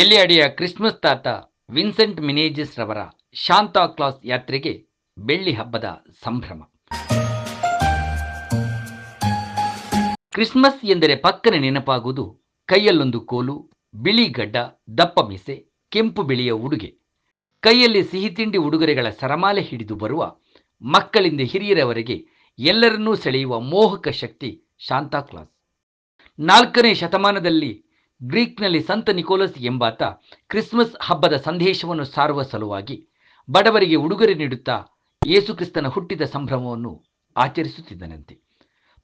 ನೆಲ್ಯಾಡಿಯ Christmas ತಾತ Vincent ಮಿನೇಜಿಸ್ ರವರ Shanta class ಯಾತ್ರೆಗೆ ಬೆಳ್ಳಿ ಹಬ್ಬದ ಸಂಭ್ರಮ. ಕ್ರಿಸ್ಮಸ್ ಎಂದರೆ ಪಕ್ಕನೆ ನೆನಪಾಗುವುದು ಕೈಯಲ್ಲೊಂದು ಕೋಲು, ಬಿಳಿ ಗಡ್ಡ, ದಪ್ಪ ಮೀಸೆ, ಕೆಂಪು ಬಿಳಿಯ ಉಡುಗೆ. ಕೈಯಲ್ಲಿ ಸಿಹಿ ತಿಂಡಿ ಉಡುಗೊರೆಗಳ ಸರಮಾಲೆ ಹಿಡಿದು ಬರುವ ಮಕ್ಕಳಿಂದ ಹಿರಿಯರವರೆಗೆ ಎಲ್ಲರನ್ನೂ ಸೆಳೆಯುವ ಮೋಹಕ ಶಕ್ತಿ ಶಾಂತಾ ಕ್ಲಾಸ್. ನಾಲ್ಕನೇ ಶತಮಾನದಲ್ಲಿ ಗ್ರೀಕ್ನಲ್ಲಿ ಸಂತ ನಿಕೋಲಸ್ ಎಂಬಾತ ಕ್ರಿಸ್ಮಸ್ ಹಬ್ಬದ ಸಂದೇಶವನ್ನು ಸಾರುವ ಸಲುವಾಗಿ ಬಡವರಿಗೆ ಉಡುಗೊರೆ ನೀಡುತ್ತಾ ಯೇಸುಕ್ರಿಸ್ತನ ಹುಟ್ಟಿದ ಸಂಭ್ರಮವನ್ನು ಆಚರಿಸುತ್ತಿದ್ದನಂತೆ.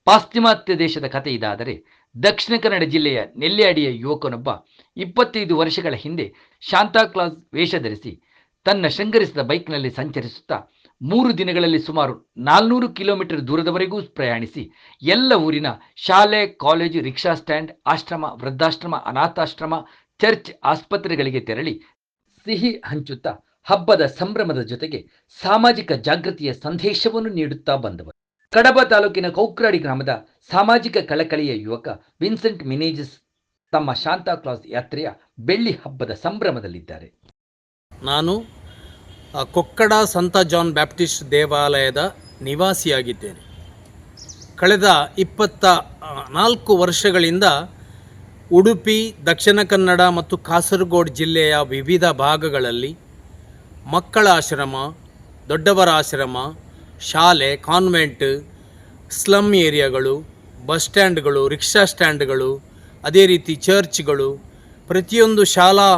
ಪಾಶ್ಚಿಮಾತ್ಯ ದೇಶದ ಕಥೆ ಇದಾದರೆ ದಕ್ಷಿಣ ಕನ್ನಡ ಜಿಲ್ಲೆಯ ನೆಲ್ಲಿಯಾಡಿಯ ಯುವಕನೊಬ್ಬ ಇಪ್ಪತ್ತೈದು ವರ್ಷಗಳ ಹಿಂದೆ ಶಾಂತಾಕ್ಲಾಸ್ ವೇಷ ಧರಿಸಿ ತನ್ನ ಶೃಂಗರಿಸಿದ ಬೈಕ್ನಲ್ಲಿ ಸಂಚರಿಸುತ್ತಾ ಮೂರು ದಿನಗಳಲ್ಲಿ ಸುಮಾರು ನಾಲ್ನೂರು ಕಿಲೋಮೀಟರ್ ದೂರದವರೆಗೂ ಪ್ರಯಾಣಿಸಿ ಎಲ್ಲ ಊರಿನ ಶಾಲೆ, ಕಾಲೇಜು, ರಿಕ್ಷಾ ಸ್ಟ್ಯಾಂಡ್, ಆಶ್ರಮ, ವೃದ್ಧಾಶ್ರಮ, ಅನಾಥಾಶ್ರಮ, ಚರ್ಚ್ ಆಸ್ಪತ್ರೆಗಳಿಗೆ ತೆರಳಿ ಸಿಹಿ ಹಂಚುತ್ತಾ ಹಬ್ಬದ ಸಂಭ್ರಮದ ಜೊತೆಗೆ ಸಾಮಾಜಿಕ ಜಾಗೃತಿಯ ಸಂದೇಶವನ್ನು ನೀಡುತ್ತಾ ಬಂದವರು. ಕಡಬ ತಾಲೂಕಿನ ಕೌಕ್ರಾಡಿ ಗ್ರಾಮದ ಸಾಮಾಜಿಕ ಕಳಕಳಿಯ ಯುವಕ ವಿನ್ಸೆಂಟ್ ಮಿನೇಜಸ್ ತಮ್ಮ ಶಾಂತಾ ಕ್ಲಾಸ್ ಯಾತ್ರೆಯ ಬೆಳ್ಳಿ ಹಬ್ಬದ ಸಂಭ್ರಮದಲ್ಲಿದ್ದಾರೆ. ನಾನು ಕೊಕ್ಕಡ ಸಂತ ಜಾನ್ ಬ್ಯಾಪ್ಟಿಸ್ಟ್ ದೇವಾಲಯದ ನಿವಾಸಿಯಾಗಿದ್ದೇನೆ. ಕಳೆದ ಇಪ್ಪತ್ತ ನಾಲ್ಕು ವರ್ಷಗಳಿಂದ ಉಡುಪಿ, ದಕ್ಷಿಣ ಕನ್ನಡ ಮತ್ತು ಕಾಸರಗೋಡು ಜಿಲ್ಲೆಯ ವಿವಿಧ ಭಾಗಗಳಲ್ಲಿ ಮಕ್ಕಳ ಆಶ್ರಮ, ದೊಡ್ಡವರ ಆಶ್ರಮ, ಶಾಲೆ, ಕಾನ್ವೆಂಟ್ ಸ್ಲಮ್ ಏರಿಯಾಗಳು, ಬಸ್ ಸ್ಟ್ಯಾಂಡ್ಗಳು, ರಿಕ್ಷಾ ಸ್ಟ್ಯಾಂಡ್ಗಳು, ಅದೇ ರೀತಿ ಚರ್ಚ್ಗಳು, ಪ್ರತಿಯೊಂದು ಶಾಲಾ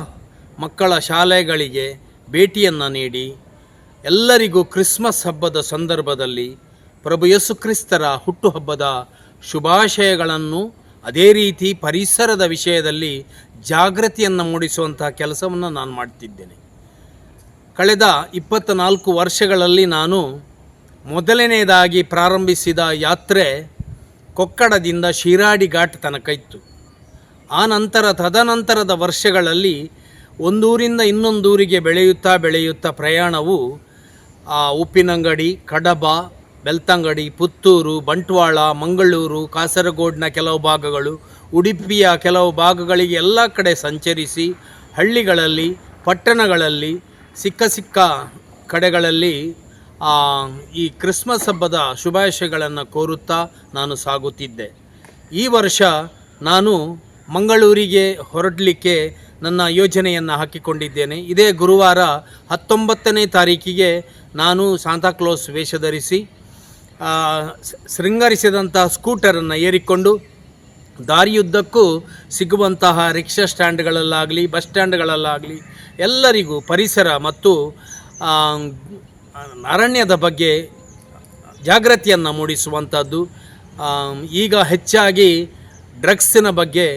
ಮಕ್ಕಳ ಶಾಲೆಗಳಿಗೆ ಭೇಟಿಯನ್ನು ನೀಡಿ ಎಲ್ಲರಿಗೂ ಕ್ರಿಸ್ಮಸ್ ಹಬ್ಬದ ಸಂದರ್ಭದಲ್ಲಿ ಪ್ರಭು ಯೇಸು ಕ್ರಿಸ್ತರ ಹುಟ್ಟುಹಬ್ಬದ ಶುಭಾಶಯಗಳನ್ನು ಅದೇ ರೀತಿ ಪರಿಸರದ ವಿಷಯದಲ್ಲಿ ಜಾಗೃತಿಯನ್ನು ಮೂಡಿಸುವಂತಹ ಕೆಲಸವನ್ನು ನಾನು ಮಾಡ್ತಿದ್ದೇನೆ. ಕಳೆದ ಇಪ್ಪತ್ತ ನಾಲ್ಕು ವರ್ಷಗಳಲ್ಲಿ ನಾನು ಮೊದಲನೆಯದಾಗಿ ಪ್ರಾರಂಭಿಸಿದ ಯಾತ್ರೆ ಕೊಕ್ಕಡದಿಂದ ಶಿರಾಡಿ ಘಾಟ್ ತನಕ ಇತ್ತು. ಆ ನಂತರ ತದನಂತರದ ವರ್ಷಗಳಲ್ಲಿ ಒಂದೂರಿಂದ ಇನ್ನೊಂದೂರಿಗೆ ಬೆಳೆಯುತ್ತಾ ಬೆಳೆಯುತ್ತಾ ಪ್ರಯಾಣವು ಆ, ಉಪ್ಪಿನಂಗಡಿ ಕಡಬ ಬೆಳ್ತಂಗಡಿ ಪುತ್ತೂರು ಬಂಟ್ವಾಳ ಮಂಗಳೂರು ಕಾಸರಗೋಡಿನ ಕೆಲವು ಭಾಗಗಳು ಉಡುಪಿಯ ಕೆಲವು ಭಾಗಗಳಿಗೆ ಎಲ್ಲ ಕಡೆ ಸಂಚರಿಸಿ ಹಳ್ಳಿಗಳಲ್ಲಿ ಪಟ್ಟಣಗಳಲ್ಲಿ ಸಿಕ್ಕ ಸಿಕ್ಕ ಕಡೆಗಳಲ್ಲಿ ಈ ಕ್ರಿಸ್ಮಸ್ ಹಬ್ಬದ ಶುಭಾಶಯಗಳನ್ನು ಕೋರುತ್ತಾ ನಾನು ಸಾಗುತ್ತಿದ್ದೆ. ಈ ವರ್ಷ ನಾನು ಮಂಗಳೂರಿಗೆ ಹೊರಡಲಿಕ್ಕೆ ನನ್ನ ಯೋಜನೆಯನ್ನು ಹಾಕಿಕೊಂಡಿದ್ದೇನೆ. ಇದೇ ಗುರುವಾರ ಹತ್ತೊಂಬತ್ತನೇ ತಾರೀಕಿಗೆ ನಾನು ಸಾಂತಾಕ್ಲೋಸ್ ವೇಷ ಧರಿಸಿ ಶೃಂಗರಿಸಿದಂಥ ಸ್ಕೂಟರನ್ನು ಏರಿಕೊಂಡು ದಾರಿಯುದ್ದಕ್ಕೂ ಸಿಗುವಂತಹ ರಿಕ್ಷಾ ಸ್ಟ್ಯಾಂಡ್ಗಳಲ್ಲಾಗಲಿ, ಬಸ್ ಸ್ಟ್ಯಾಂಡ್ಗಳಲ್ಲಾಗಲಿ ಎಲ್ಲರಿಗೂ ಪರಿಸರ ಮತ್ತು ಅರಣ್ಯದ ಬಗ್ಗೆ ಜಾಗೃತಿಯನ್ನು ಮೂಡಿಸುವಂಥದ್ದು ಈಗ ಹೆಚ್ಚಾಗಿ ಡ್ರಗ್ಸಿನ ಬಗ್ಗೆ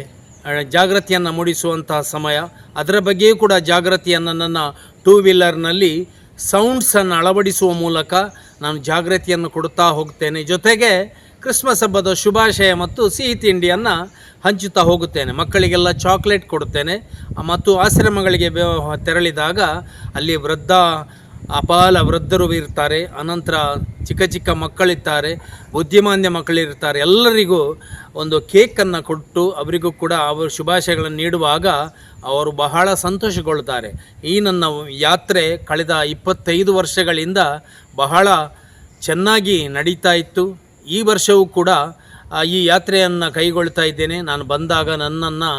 ಜಾಗೃತಿಯನ್ನು ಮೂಡಿಸುವಂತಹ ಸಮಯ. ಅದರ ಬಗ್ಗೆಯೂ ಕೂಡ ಜಾಗೃತಿಯನ್ನು ನನ್ನ ಟೂ ವೀಲರ್ನಲ್ಲಿ ಸೌಂಡ್ಸನ್ನು ಅಳವಡಿಸುವ ಮೂಲಕ ನಾನು ಜಾಗೃತಿಯನ್ನು ಕೊಡುತ್ತಾ ಹೋಗ್ತೇನೆ. ಜೊತೆಗೆ ಕ್ರಿಸ್ಮಸ್ ಹಬ್ಬದ ಶುಭಾಶಯ ಮತ್ತು ಸಿಹಿ ತಿಂಡಿಯನ್ನು ಹಂಚುತ್ತಾ ಹೋಗುತ್ತೇನೆ. ಮಕ್ಕಳಿಗೆಲ್ಲ ಚಾಕ್ಲೇಟ್ ಕೊಡುತ್ತೇನೆ. ಮತ್ತು ಆಶ್ರಮಗಳಿಗೆ ತೆರಳಿದಾಗ ಅಲ್ಲಿ ವೃದ್ಧ ಅಪಾಲ ವೃದ್ಧರು ಇರ್ತಾರೆ, ಅನಂತರ ಚಿಕ್ಕ ಚಿಕ್ಕ ಮಕ್ಕಳಿರ್ತಾರೆ, ಬುದ್ಧಿಮಾನ್ಯ ಮಕ್ಕಳಿರ್ತಾರೆ, ಎಲ್ಲರಿಗೂ ಒಂದು ಕೇಕನ್ನು ಕೊಟ್ಟು ಅವರಿಗೂ ಕೂಡ ಅವರು ಶುಭಾಶಯಗಳನ್ನು ನೀಡುವಾಗ ಅವರು ಬಹಳ ಸಂತೋಷಗೊಳ್ಳುತ್ತಾರೆ ಈ ನನ್ನ ಯಾತ್ರೆ ಕಳೆದ ಇಪ್ಪತ್ತೈದು ವರ್ಷಗಳಿಂದ ಬಹಳ ಚೆನ್ನಾಗಿ ನಡೀತಾ ಇತ್ತು. ಈ ವರ್ಷವೂ ಕೂಡ ಈ ಯಾತ್ರೆಯನ್ನು ಕೈಗೊಳ್ತಾ ಇದ್ದೇನೆ. ನಾನು ಬಂದಾಗ ನನ್ನನ್ನು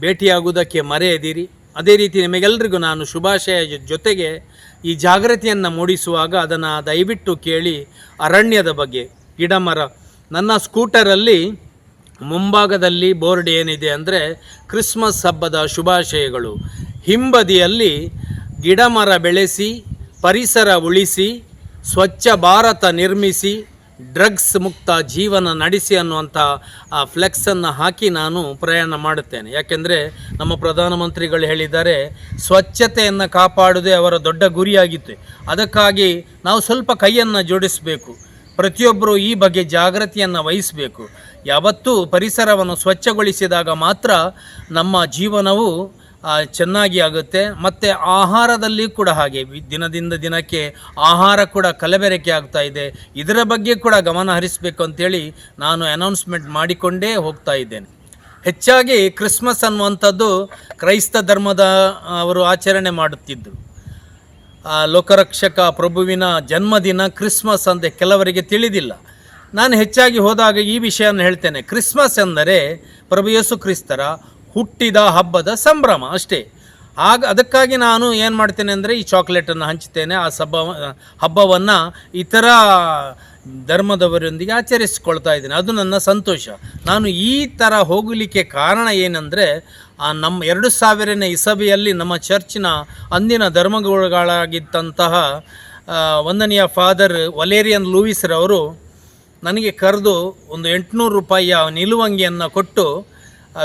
ಭೇಟಿಯಾಗುವುದಕ್ಕೆ ಮರೆಯದಿರಿ. ಅದೇ ರೀತಿ ನಿಮಗೆಲ್ಲರಿಗೂ ನಾನು ಶುಭಾಶಯ ಜೊತೆಗೆ ಈ ಜಾಗೃತಿಯನ್ನು ಮೂಡಿಸುವಾಗ ಅದನ್ನು ದಯವಿಟ್ಟು ಕೇಳಿ ಅರಣ್ಯದ ಬಗ್ಗೆ. ಗಿಡ ಮರ ನನ್ನ ಸ್ಕೂಟರಲ್ಲಿ ಮುಂಭಾಗದಲ್ಲಿ ಬೋರ್ಡ್ ಏನಿದೆ ಅಂದರೆ ಕ್ರಿಸ್ಮಸ್ ಹಬ್ಬದ ಶುಭಾಶಯಗಳು. ಹಿಂಬದಿಯಲ್ಲಿ ಗಿಡ ಮರ ಬೆಳೆಸಿ, ಪರಿಸರ ಉಳಿಸಿ, ಸ್ವಚ್ಛ ಭಾರತ ನಿರ್ಮಿಸಿ ಡ್ರಗ್ಸ್ ಮುಕ್ತ ಜೀವನ ನಡೆಸಿ ಅನ್ನುವಂಥ ಆ ಫ್ಲೆಕ್ಸನ್ನು ಹಾಕಿ ನಾನು ಪ್ರಯಾಣ ಮಾಡುತ್ತೇನೆ. ಯಾಕೆಂದರೆ ನಮ್ಮ ಪ್ರಧಾನಮಂತ್ರಿಗಳು ಹೇಳಿದ್ದಾರೆ, ಸ್ವಚ್ಛತೆಯನ್ನು ಕಾಪಾಡುವುದೇ ಅವರ ದೊಡ್ಡ ಗುರಿಯಾಗಿತ್ತು. ಅದಕ್ಕಾಗಿ ನಾವು ಸ್ವಲ್ಪ ಕೈಯನ್ನು ಜೋಡಿಸಬೇಕು. ಪ್ರತಿಯೊಬ್ಬರು ಈ ಬಗ್ಗೆ ಜಾಗೃತಿಯನ್ನು ವಹಿಸಬೇಕು. ಯಾವತ್ತೂ ಪರಿಸರವನ್ನು ಸ್ವಚ್ಛಗೊಳಿಸಿದಾಗ ಮಾತ್ರ ನಮ್ಮ ಜೀವನವು ಚೆನ್ನಾಗಿ ಆಗುತ್ತೆ. ಮತ್ತು ಆಹಾರದಲ್ಲಿ ಕೂಡ ಹಾಗೆ. ದಿನದಿಂದ ದಿನಕ್ಕೆ ಆಹಾರ ಕೂಡ ಕಲಬೆರಕೆ ಆಗ್ತಾ ಇದೆ. ಇದರ ಬಗ್ಗೆ ಕೂಡ ಗಮನ ಹರಿಸಬೇಕು ಅಂತೇಳಿ ನಾನು ಅನೌನ್ಸ್ಮೆಂಟ್ ಮಾಡಿಕೊಂಡೇ ಹೋಗ್ತಾ ಇದ್ದೇನೆ. ಹೆಚ್ಚಾಗಿ ಕ್ರಿಸ್ಮಸ್ ಅನ್ನುವಂಥದ್ದು ಕ್ರೈಸ್ತ ಧರ್ಮದ ಅವರು ಆಚರಣೆ ಮಾಡುತ್ತಿದ್ದರು. ಲೋಕರಕ್ಷಕ ಪ್ರಭುವಿನ ಜನ್ಮದಿನ ಕ್ರಿಸ್ಮಸ್ ಅಂತ ಕೆಲವರಿಗೆ ತಿಳಿದಿಲ್ಲ. ನಾನು ಹೆಚ್ಚಾಗಿ ಹೋದಾಗ ಈ ವಿಷಯವನ್ನು ಹೇಳ್ತೇನೆ. ಕ್ರಿಸ್ಮಸ್ ಎಂದರೆ ಪ್ರಭು ಯೇಸು ಕ್ರಿಸ್ತರ ಹುಟ್ಟಿದ ಹಬ್ಬದ ಸಂಭ್ರಮ ಅಷ್ಟೇ. ಆಗ ಅದಕ್ಕಾಗಿ ನಾನು ಏನು ಮಾಡ್ತೇನೆ ಅಂದರೆ ಈ ಚಾಕ್ಲೇಟನ್ನು ಹಂಚ್ತೇನೆ. ಆ ಸಬ್ಬ ಹಬ್ಬವನ್ನು ಇತರ ಧರ್ಮದವರೊಂದಿಗೆ ಆಚರಿಸಿಕೊಳ್ತಾ ಇದ್ದೇನೆ. ಅದು ನನ್ನ ಸಂತೋಷ. ನಾನು ಈ ಥರ ಹೋಗಲಿಕ್ಕೆ ಕಾರಣ ಏನಂದರೆ ನಮ್ಮ ಎರಡು ಸಾವಿರನೇ ಇಸವಿಯಲ್ಲಿ ನಮ್ಮ ಚರ್ಚಿನ ಅಂದಿನ ಧರ್ಮಗುರುಗಳಾಗಿದ್ದಂತಹ ವಂದನೆಯ ವಂದನೀಯ ಫಾದರ್ ವಲೇರಿಯನ್ ಲೂಯಿಸ್ರವರು ನನಗೆ ಕರೆದು ಒಂದು ಎಂಟುನೂರು ರೂಪಾಯಿಯ ನಿಲುವಂಗಿಯನ್ನು ಕೊಟ್ಟು ಆ,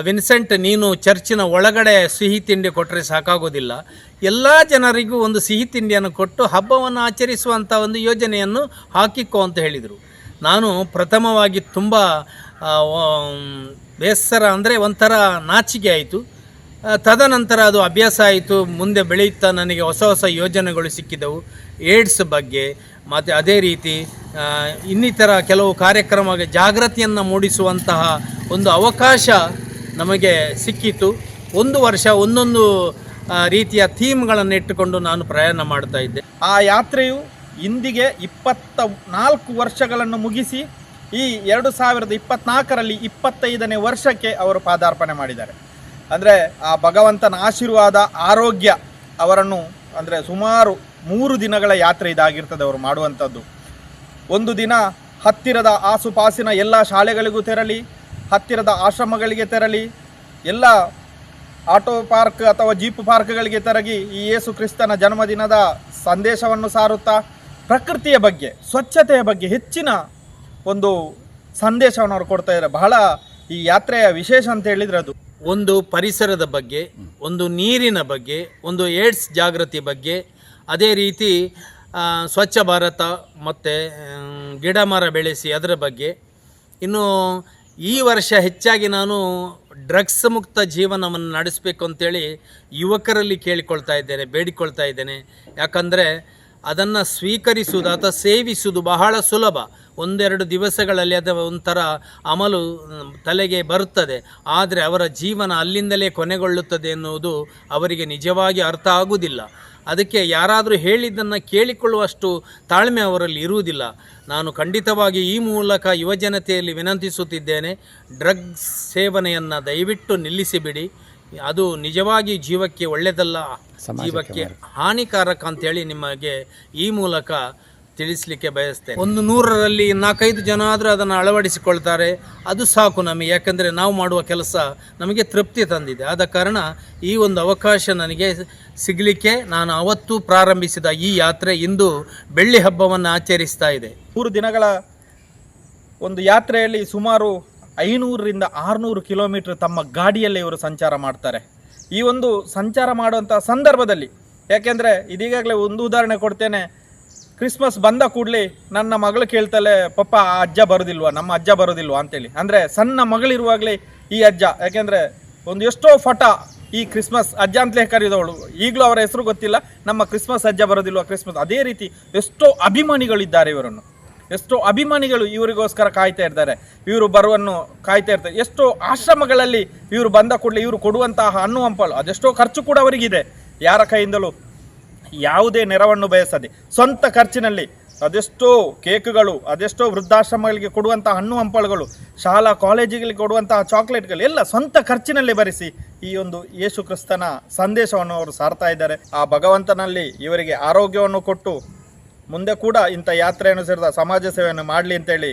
ವಿನ್ಸೆಂಟ್, ನೀನು ಚರ್ಚಿನ ಒಳಗಡೆ ಸಿಹಿ ತಿಂಡಿ ಕೊಟ್ಟರೆ ಸಾಕಾಗೋದಿಲ್ಲ. ಎಲ್ಲ ಜನರಿಗೂ ಒಂದು ಸಿಹಿ ತಿಂಡಿಯನ್ನು ಕೊಟ್ಟು ಹಬ್ಬವನ್ನು ಆಚರಿಸುವಂಥ ಒಂದು ಯೋಜನೆಯನ್ನು ಹಾಕಿಕೋ ಅಂತ ಹೇಳಿದರು. ನಾನು ಪ್ರಥಮವಾಗಿ ತುಂಬ ಬೇಸರ ಅಂದರೆ ಒಂಥರ ನಾಚಿಕೆ ಆಯಿತು. ತದನಂತರ ಅದು ಅಭ್ಯಾಸ ಆಯಿತು. ಮುಂದೆ ಬೆಳೆಯುತ್ತಾ ನನಗೆ ಹೊಸ ಹೊಸ ಯೋಜನೆಗಳು ಸಿಕ್ಕಿದವು. ಏಡ್ಸ್ ಬಗ್ಗೆ, ಮತ್ತು ಅದೇ ರೀತಿ ಇನ್ನಿತರ ಕೆಲವು ಕಾರ್ಯಕ್ರಮ ಜಾಗೃತಿಯನ್ನು ಮೂಡಿಸುವಂತಹ ಒಂದು ಅವಕಾಶ ನಮಗೆ ಸಿಕ್ಕಿತು. ಒಂದು ವರ್ಷ ಒಂದೊಂದು ರೀತಿಯ ಥೀಮ್ಗಳನ್ನು ಇಟ್ಟುಕೊಂಡು ನಾನು ಪ್ರಯಾಣ ಮಾಡ್ತಾ ಇದ್ದೆ. ಆ ಯಾತ್ರೆಯು ಇಂದಿಗೆ ಇಪ್ಪತ್ತ ನಾಲ್ಕು ವರ್ಷಗಳನ್ನು ಮುಗಿಸಿ, ಈ ಎರಡು ಸಾವಿರದ ಇಪ್ಪತ್ನಾಲ್ಕರಲ್ಲಿ ಇಪ್ಪತ್ತೈದನೇ ವರ್ಷಕ್ಕೆ ಅವರು ಪಾದಾರ್ಪಣೆ ಮಾಡಿದ್ದಾರೆ. ಅಂದರೆ ಆ ಭಗವಂತನ ಆಶೀರ್ವಾದ, ಆರೋಗ್ಯ ಅವರನ್ನು ಅಂದರೆ ಸುಮಾರು ಮೂರು ದಿನಗಳ ಯಾತ್ರೆ ಇದಾಗಿರ್ತದೆ ಅವರು ಮಾಡುವಂಥದ್ದು. ಒಂದು ದಿನ ಹತ್ತಿರದ ಆಸುಪಾಸಿನ ಎಲ್ಲ ಶಾಲೆಗಳಿಗೂ ತೆರಳಿ ಹತ್ತಿರದ ಆಶ್ರಮಗಳಿಗೆ ತೆರಳಿ, ಎಲ್ಲ ಆಟೋ ಪಾರ್ಕ್ ಅಥವಾ ಜೀಪ್ ಪಾರ್ಕ್ಗಳಿಗೆ ತೆರಗಿ ಈ ಯೇಸು ಕ್ರಿಸ್ತನ ಜನ್ಮದಿನದ ಸಂದೇಶವನ್ನು ಸಾರುತ್ತಾ, ಪ್ರಕೃತಿಯ ಬಗ್ಗೆ, ಸ್ವಚ್ಛತೆಯ ಬಗ್ಗೆ ಹೆಚ್ಚಿನ ಒಂದು ಸಂದೇಶವನ್ನು ಅವರು ಕೊಡ್ತಾ ಇದ್ದಾರೆ. ಬಹಳ ಈ ಯಾತ್ರೆಯ ವಿಶೇಷ ಅಂತ ಹೇಳಿದರೆ ಅದು. ಒಂದು ಪರಿಸರದ ಬಗ್ಗೆ, ಒಂದು ನೀರಿನ ಬಗ್ಗೆ, ಒಂದು ಏಡ್ಸ್ ಜಾಗೃತಿ ಬಗ್ಗೆ, ಅದೇ ರೀತಿ ಸ್ವಚ್ಛ ಭಾರತ ಮತ್ತು ಗಿಡ ಮರ ಬೆಳೆಸಿ ಅದರ ಬಗ್ಗೆ, ಇನ್ನು ಈ ವರ್ಷ ಹೆಚ್ಚಾಗಿ ನಾನು ಡ್ರಗ್ಸ್ ಮುಕ್ತ ಜೀವನವನ್ನು ನಡೆಸಬೇಕು ಅಂತೇಳಿ ಯುವಕರಲ್ಲಿ ಕೇಳಿಕೊಳ್ತಾ ಇದ್ದೇನೆ, ಬೇಡಿಕೊಳ್ತಾ ಇದ್ದೇನೆ. ಯಾಕಂದರೆ ಅದನ್ನು ಸ್ವೀಕರಿಸುವುದು ಅಥವಾ ಸೇವಿಸುವುದು ಬಹಳ ಸುಲಭ. ಒಂದೆರಡು ದಿವಸಗಳಲ್ಲಿ ಅದು ಒಂಥರ ಅಮಲು ತಲೆಗೆ ಬರುತ್ತದೆ. ಆದರೆ ಅವರ ಜೀವನ ಅಲ್ಲಿಂದಲೇ ಕೊನೆಗೊಳ್ಳುತ್ತದೆ ಎನ್ನುವುದು ಅವರಿಗೆ ನಿಜವಾಗಿ ಅರ್ಥ ಆಗುವುದಿಲ್ಲ. ಅದಕ್ಕೆ ಯಾರಾದರೂ ಹೇಳಿದ್ದನ್ನು ಕೇಳಿಕೊಳ್ಳುವಷ್ಟು ತಾಳ್ಮೆ ಅವರಲ್ಲಿ ಇರುವುದಿಲ್ಲ. ನಾನು ಖಂಡಿತವಾಗಿ ಈ ಮೂಲಕ ಯುವಜನತೆಯಲ್ಲಿ ವಿನಂತಿಸುತ್ತಿದ್ದೇನೆ, ಡ್ರಗ್ಸ್ ಸೇವನೆಯನ್ನು ದಯವಿಟ್ಟು ನಿಲ್ಲಿಸಿಬಿಡಿ. ಅದು ನಿಜವಾಗಿ ಜೀವಕ್ಕೆ ಒಳ್ಳೆಯದಲ್ಲ. ಜೀವಕ್ಕೆ ಹಾನಿಕಾರಕ ಅಂತೇಳಿ ನಿಮಗೆ ಈ ಮೂಲಕ ತಿಳಿಸ್ಲಿಕ್ಕೆ ಬಯಸ್ತೇನೆ. ಒಂದು ನೂರರಲ್ಲಿ ನಾಲ್ಕೈದು ಜನ ಆದರೂ ಅದನ್ನು ಅಳವಡಿಸಿಕೊಳ್ತಾರೆ. ಅದು ಸಾಕು ನಮಗೆ. ಯಾಕಂದರೆ ನಾವು ಮಾಡುವ ಕೆಲಸ ನಮಗೆ ತೃಪ್ತಿ ತಂದಿದೆ. ಆದ ಕಾರಣ ಈ ಒಂದು ಅವಕಾಶ ನನಗೆ ಸಿಗಲಿಕ್ಕೆ ನಾನು ಅವತ್ತು ಪ್ರಾರಂಭಿಸಿದ ಈ ಯಾತ್ರೆ ಇಂದು ಬೆಳ್ಳಿ ಹಬ್ಬವನ್ನು ಆಚರಿಸ್ತಾ ಇದೆ. ಮೂರು ದಿನಗಳ ಒಂದು ಯಾತ್ರೆಯಲ್ಲಿ ಸುಮಾರು ಐನೂರರಿಂದ ಆರುನೂರು ಕಿಲೋಮೀಟ್ರ್ ತಮ್ಮ ಗಾಡಿಯಲ್ಲೇ ಇವರು ಸಂಚಾರ ಮಾಡ್ತಾರೆ. ಈ ಒಂದು ಸಂಚಾರ ಮಾಡುವಂಥ ಸಂದರ್ಭದಲ್ಲಿ, ಯಾಕೆಂದರೆ ಇದೀಗಾಗಲೇ ಒಂದು ಉದಾಹರಣೆ ಕೊಡ್ತೇನೆ. ಕ್ರಿಸ್ಮಸ್ ಬಂದ ಕೂಡಲೇ ನನ್ನ ಮಗಳು ಕೇಳ್ತಾಳೆ ಪಪ್ಪ, ಆ ಅಜ್ಜ ಬರೋದಿಲ್ವಾ? ನಮ್ಮ ಅಜ್ಜ ಬರೋದಿಲ್ವಾ? ಅಂತೇಳಿ. ಅಂದರೆ ಸಣ್ಣ ಮಗಳಿರುವಾಗಲೇ ಈ ಅಜ್ಜ, ಯಾಕೆಂದರೆ ಒಂದು ಎಷ್ಟೋ ಫಟ ಈ ಕ್ರಿಸ್ಮಸ್ ಅಜ್ಜ ಅಂತಲೇ ಕರೆಯೋದವಳು ಈಗಲೂ ಅವರ ಹೆಸರು ಗೊತ್ತಿಲ್ಲ, ನಮ್ಮ ಕ್ರಿಸ್ಮಸ್ ಅಜ್ಜ ಬರೋದಿಲ್ವಾ ಕ್ರಿಸ್ಮಸ್? ಅದೇ ರೀತಿ ಎಷ್ಟೋ ಅಭಿಮಾನಿಗಳಿದ್ದಾರೆ ಇವರನ್ನು. ಎಷ್ಟೋ ಅಭಿಮಾನಿಗಳು ಇವರಿಗೋಸ್ಕರ ಕಾಯ್ತಾ ಇರ್ತಾರೆ. ಇವರು ಬರುವನ್ನು ಕಾಯ್ತಾ ಇರ್ತಾರೆ. ಎಷ್ಟೋ ಆಶ್ರಮಗಳಲ್ಲಿ ಇವರು ಬಂದ ಕೂಡಲೇ ಇವರು ಕೊಡುವಂತಹ ಹಣ್ಣು ಹಂಪಲು, ಅದೆಷ್ಟೋ ಖರ್ಚು ಕೂಡ ಅವರಿಗಿದೆ. ಯಾರ ಕೈಯಿಂದಲೂ ಯಾವುದೇ ನೆರವನ್ನು ಬಯಸದೆ, ಸ್ವಂತ ಖರ್ಚಿನಲ್ಲಿ ಅದೆಷ್ಟೋ ಕೇಕ್ಗಳು, ಅದೆಷ್ಟೋ ವೃದ್ಧಾಶ್ರಮಗಳಿಗೆ ಕೊಡುವಂತಹ ಹಣ್ಣು ಹಂಪಲುಗಳು, ಶಾಲಾ ಕಾಲೇಜುಗಳಿಗೆ ಕೊಡುವಂತಹ ಚಾಕ್ಲೇಟ್ಗಳು ಎಲ್ಲ ಸ್ವಂತ ಖರ್ಚಿನಲ್ಲಿ ಬರೆಸಿ ಈ ಒಂದು ಯೇಸು ಕ್ರಿಸ್ತನ ಸಂದೇಶವನ್ನು ಅವರು ಸಾರ್ತಾ ಇದ್ದಾರೆ. ಆ ಭಗವಂತನಲ್ಲಿ ಇವರಿಗೆ ಆರೋಗ್ಯವನ್ನು ಕೊಟ್ಟು ಮುಂದೆ ಕೂಡ ಇಂಥ ಯಾತ್ರೆಯನ್ನು ಸೇರಿದ ಸಮಾಜ ಸೇವೆಯನ್ನು ಮಾಡಲಿ ಅಂತೇಳಿ